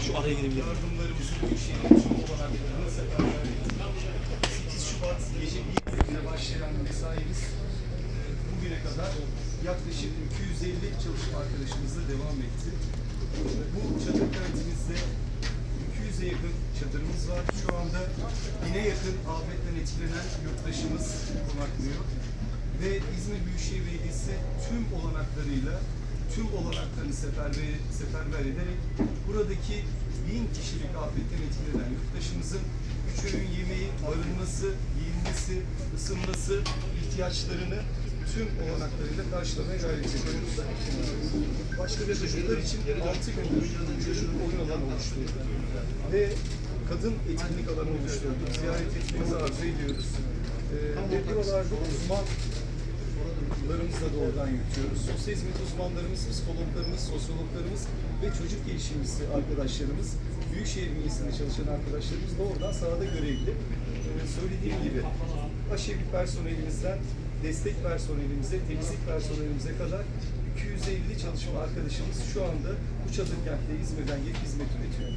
Abi şu araya girebilir miyim? Yardımlarımızı Büyükşehir'in tüm olanaklarını seferber ettik. 8 Şubat gece 1'de başlayan mesaimiz bugüne kadar yaklaşık 250 çalışma arkadaşımızla devam etti. Bu çadır kentimizde 200'e yakın çadırımız var. Şu anda bine yakın afetten etkilenen yurttaşımız konaklıyor. Ve İzmir Büyükşehir Belediyesi tüm olanaklarıyla tüm olanaklarını seferber, seferber ederek buradaki bin kişilik afetten etkilenen yurttaşımızın üç öğün yemeği, barınması, giyinmesi, ısınması ihtiyaçlarını tüm olanaklarıyla karşılamaya gayret ediyoruz. Başka bir çocuklar için 6 gündür çocuk oyun alanı oluşturduk ve kadın etkinlik alanı oluşturduk. Ziyaret etmenizi arzu ediyoruz. Ee, ve buralarda uzman Larımızla da oradan yürütüyoruz. Sosyal hizmet uzmanlarımız, psikologlarımız, sosyologlarımız ve çocuk gelişimcisi arkadaşlarımız, Büyükşehir Bünyesi'nde çalışan arkadaşlarımız da oradan sahada görevli. Ee, söylediğim gibi aşevi personelimizden destek personelimize, temizlik personelimize kadar 250 çalışma arkadaşımız şu anda bu çadır kentte İzmir'den gelip hizmet üretiyor.